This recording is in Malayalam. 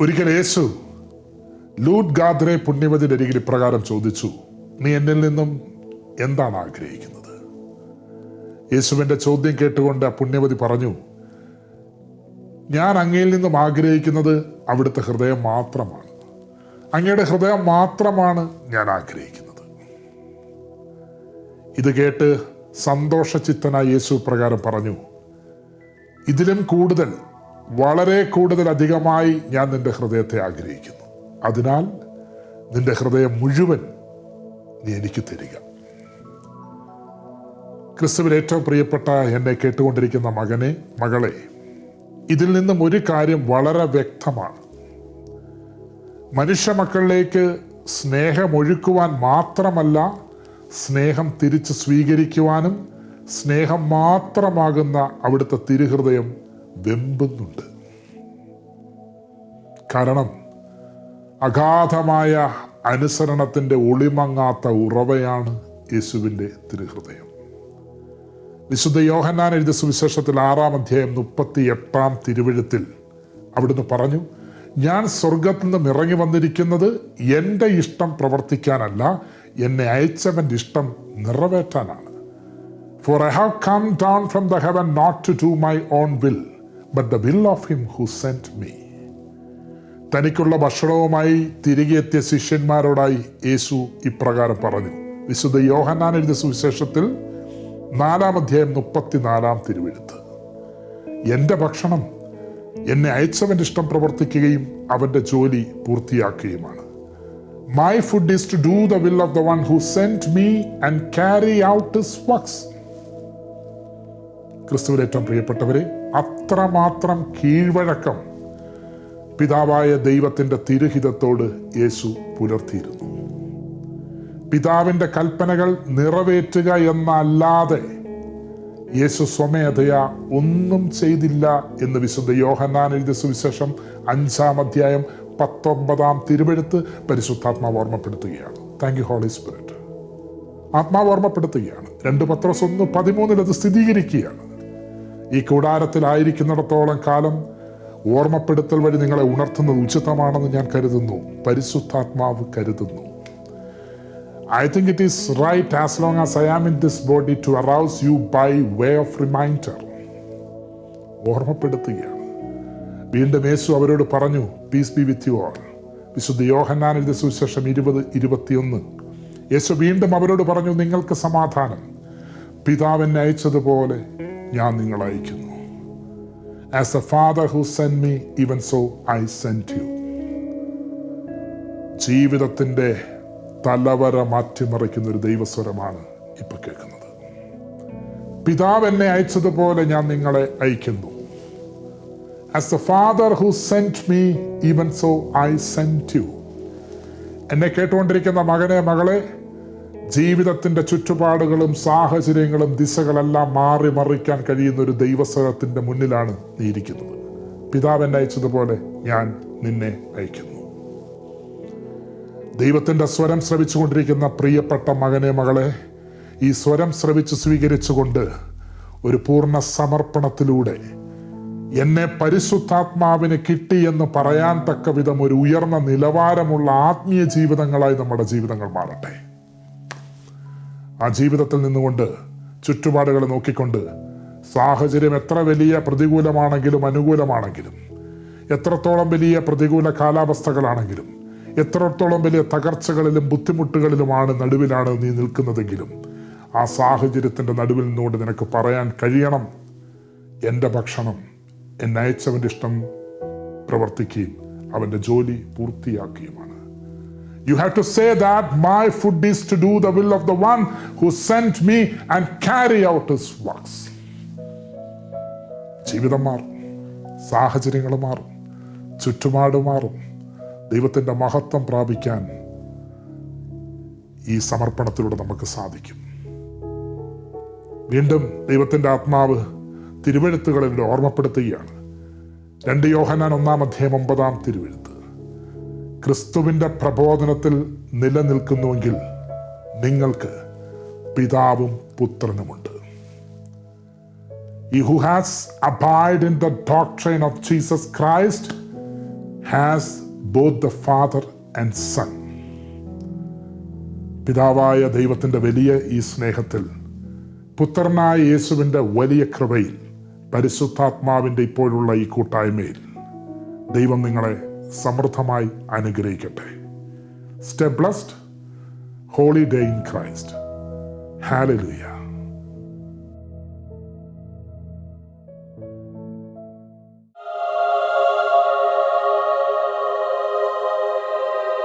ഒരിക്കൽ യേശു ലൂട്ട് ഗാദ്രെ പുണ്യവതി അരികിൽ ഇപ്രകാരം ചോദിച്ചു നീ എന്നിൽ നിന്നും എന്താണ് ആഗ്രഹിക്കുന്നത്? യേശുവിന്റെ ചോദ്യം കേട്ടുകൊണ്ട് ആ പുണ്യവതി പറഞ്ഞു ഞാൻ അങ്ങയിൽ നിന്നും ആഗ്രഹിക്കുന്നത് അവിടുത്തെ ഹൃദയം മാത്രമാണ്. അങ്ങയുടെ ഹൃദയം മാത്രമാണ് ഞാൻ ആഗ്രഹിക്കുന്നത്. ഇത് കേട്ട് സന്തോഷചിത്തനായ യേശു പ്രകാരം പറഞ്ഞു ഇതിലും കൂടുതൽ വളരെ കൂടുതൽ അധികമായി ഞാൻ നിന്റെ ഹൃദയത്തെ ആഗ്രഹിക്കുന്നു. അതിനാൽ നിന്റെ ഹൃദയം മുഴുവൻ നീ എനിക്ക് തരിക. ക്രിസ്തുവിൽ ഏറ്റവും പ്രിയപ്പെട്ട എന്നെ കേട്ടുകൊണ്ടിരിക്കുന്ന മകനെ മകളെ ഇതിൽ നിന്നും ഒരു കാര്യം വളരെ വ്യക്തമാണ്. മനുഷ്യ മക്കളിലേക്ക് സ്നേഹമൊഴുക്കുവാൻ മാത്രമല്ല സ്നേഹം തിരിച്ച് സ്വീകരിക്കുവാനും സ്നേഹം മാത്രമാകുന്ന അവിടുത്തെ തിരുഹൃദയം വെമ്പുന്നുണ്ട്. കാരണം അഗാധമായ അനുസരണത്തിന്റെ ഒളിമങ്ങാത്ത ഉറവയാണ് യേശുവിന്റെ തിരുഹൃദയം. വിശുദ്ധ യോഹന്നാൻ എഴുതിയ സുവിശേഷത്തിൽ ആറാം അധ്യായം മുപ്പത്തി എട്ടാം തിരുവഴുത്തിൽ അവിടുന്ന് പറഞ്ഞു ഞാൻ സ്വർഗത്തിൽ നിന്നും ഇറങ്ങി വന്നിരിക്കുന്നത് എന്റെ ഇഷ്ടം പ്രവർത്തിക്കാനല്ല എന്നെ അയച്ചവന്റെ ഇഷ്ടം നിറവേറ്റാനാണ്. For I have come down from the heaven not to do my own will but the will of him who sent me തനിക്കുള്ള ഭക്ഷണവുമായി തിരികെ എത്തിയ ശിഷ്യന്മാരോടായി യേശു ഇപ്രകാരം പറഞ്ഞു. വിശുദ്ധ യോഹന്നാൻ എഴുതിയ സുവിശേഷത്തിൽ നാലാം അധ്യായം മുപ്പത്തിനാലാം തിരുവെഴുത്ത്. എന്റെ ഭക്ഷണം എന്നെ അയച്ചവന്റെ ഇഷ്ടം പ്രവർത്തിക്കുകയും അവന്റെ ജോലി പൂർത്തിയാക്കുകയുമാണ്. My food is to do the will of the one who sent me and carry out his works ക്രിസ്തുവിൽ ഏറ്റവും പ്രിയപ്പെട്ടവരെ അത്രമാത്രം കീഴ്വഴക്കം പിതാവായ ദൈവത്തിന്റെ തിരുഹിതത്തോട് യേശു പുലർത്തിയിരുന്നു. പിതാവിന്റെ കൽപ്പനകൾ നിറവേറ്റുക എന്നല്ലാതെ യേശു സ്വമേധയാ ഒന്നും ചെയ്തില്ല എന്ന് വിശുദ്ധ യോഹന്നാൻ എഴുതിയ സുവിശേഷം അഞ്ചാം അധ്യായം പത്തൊമ്പതാം തിരുവെഴുത്ത് പരിശുദ്ധാത്മാവ് ഓർമ്മപ്പെടുത്തുകയാണ്. താങ്ക് യു ഹോളി സ്പിരിറ്റ് ആത്മാവ് ഓർമ്മപ്പെടുത്തുകയാണ്. രണ്ട് പത്രോസ് ഒന്ന് പതിമൂന്നിൽ അത് സ്ഥിരീകരിക്കുകയാണ്. ഈ കൂടാരത്തിലായിരിക്കുന്നിടത്തോളം കാലം ഓർമ്മപ്പെടുത്തൽ വഴി നിങ്ങളെ ഉണർത്തുന്നത് ഉചിതമാണെന്ന് ഞാൻ കരുതുന്നു. പരിശുദ്ധാത്മാവ് കരുതുന്നു. I think it is right as long as I am in this body to arouse you by way of reminder ഓർമ്മപ്പെടുത്തുകയാണ്. വീണ്ടും യേശു അവരോട് പറഞ്ഞു peace be with you all വിശുദ്ധ യോഹന്നാൻ എഴുതിയ സുവിശേഷം ഇരുപത് ഇരുപത്തിയൊന്ന്. യേശു വീണ്ടും അവരോട് പറഞ്ഞു നിങ്ങൾക്ക് സമാധാനം. പിതാവിനെ അയച്ചതുപോലെ ഞാൻ നിങ്ങളെ അയക്കുന്നു. As a father who send me even so I send you ജീവിതത്തിന്റെ തലവര മാറ്റിമറിക്കുന്ന ഒരു ദൈവസ്വരമാണ് ഇപ്പൊ കേൾക്കുന്നത്. പിതാവ് എന്നെ അയച്ചതുപോലെ ഞാൻ നിങ്ങളെ അയക്കുന്നു. As a father who sent me even so I sent you എന്നെ കേട്ടുകൊണ്ടിരിക്കുന്ന മകനെ മകളെ ജീവിതത്തിന്റെ ചുറ്റുപാടുകളും സാഹചര്യങ്ങളും ദിശകളെല്ലാം മാറി മറിക്കാൻ കഴിയുന്ന ഒരു ദൈവസ്വരത്തിന്റെ മുന്നിലാണ് നീ ഇരിക്കുന്നത്. പിതാവ് അയച്ചതുപോലെ ഞാൻ നിന്നെ അയക്കുന്നു. ദൈവത്തിന്റെ സ്വരം ശ്രവിച്ചുകൊണ്ടിരിക്കുന്ന പ്രിയപ്പെട്ട മകനെ മകളെ ഈ സ്വരം ശ്രവിച്ച് സ്വീകരിച്ചുകൊണ്ട് ഒരു പൂർണ സമർപ്പണത്തിലൂടെ എന്നെ പരിശുദ്ധാത്മാവിന് കിട്ടി എന്ന് പറയാൻ തക്ക വിധം ഒരു ഉയർന്ന നിലവാരമുള്ള ആത്മീയ ജീവിതങ്ങളായി നമ്മുടെ ജീവിതങ്ങൾ മാറട്ടെ. ആ ജീവിതത്തിൽ നിന്നുകൊണ്ട് ചുറ്റുപാടുകൾ നോക്കിക്കൊണ്ട് സാഹചര്യം എത്ര വലിയ പ്രതികൂലമാണെങ്കിലും അനുകൂലമാണെങ്കിലും എത്രത്തോളം വലിയ പ്രതികൂല കാലാവസ്ഥകളാണെങ്കിലും എത്രത്തോളം വലിയ തകർച്ചകളിലും ബുദ്ധിമുട്ടുകളിലുമാണ് നടുവിലാണ് നീ നിൽക്കുന്നതെങ്കിലും ആ സാഹചര്യത്തിന്റെ നടുവിൽ നിന്നുകൊണ്ട് നിനക്ക് പറയാൻ കഴിയണം. എന്റെ ഭക്ഷണം എന്നെ അയച്ചവന്റെ ഇഷ്ടം പ്രവർത്തിക്കുകയും അവന്റെ ജോലി പൂർത്തിയാക്കുകയുമാണ്. You have to say that my food is to do the will of the one who sent me and carry out his works. ജീവിതം മാറും. സാഹചര്യങ്ങൾ മാറും. ചുറ്റുപാട് മാറും. ദൈവത്തിന്റെ മഹത്വം പ്രാപിക്കാൻ ഈ സമർപ്പണത്തിലൂടെ നമുക്ക് സാധിക്കും. വീണ്ടും ദൈവത്തിന്റെ ആത്മാവ് തിരുവഴുത്തുകളിൽ ഓർമ്മപ്പെടുത്തുകയാണ്. രണ്ട് യോഹനാൻ ഒന്നാം അധ്യായം ഒമ്പതാം തിരുവഴുത്ത്. ക്രിസ്തുവിന്റെ പ്രബോധനത്തിൽ നിലനിൽക്കുന്നുവെങ്കിൽ നിങ്ങൾക്ക് പിതാവും പുത്രനുമുണ്ട്. He who has abide in the doctrine of Jesus Christ has both the father and son പിതാവായ ദൈവത്തിന്റെ വലിയ ഈ സ്നേഹത്തിൽ പുത്രനായ യേശുവിന്റെ വലിയ കൃപയിൽ പരിശുദ്ധാത്മാവിന്റെ ഇപ്പോഴുള്ള ഈ കൂട്ടായ്മയിൽ ദൈവം നിങ്ങളെ സമൃദ്ധമായി അനുഗ്രഹിക്കട്ടെ. Stay blessed holy day in Christ hallelujah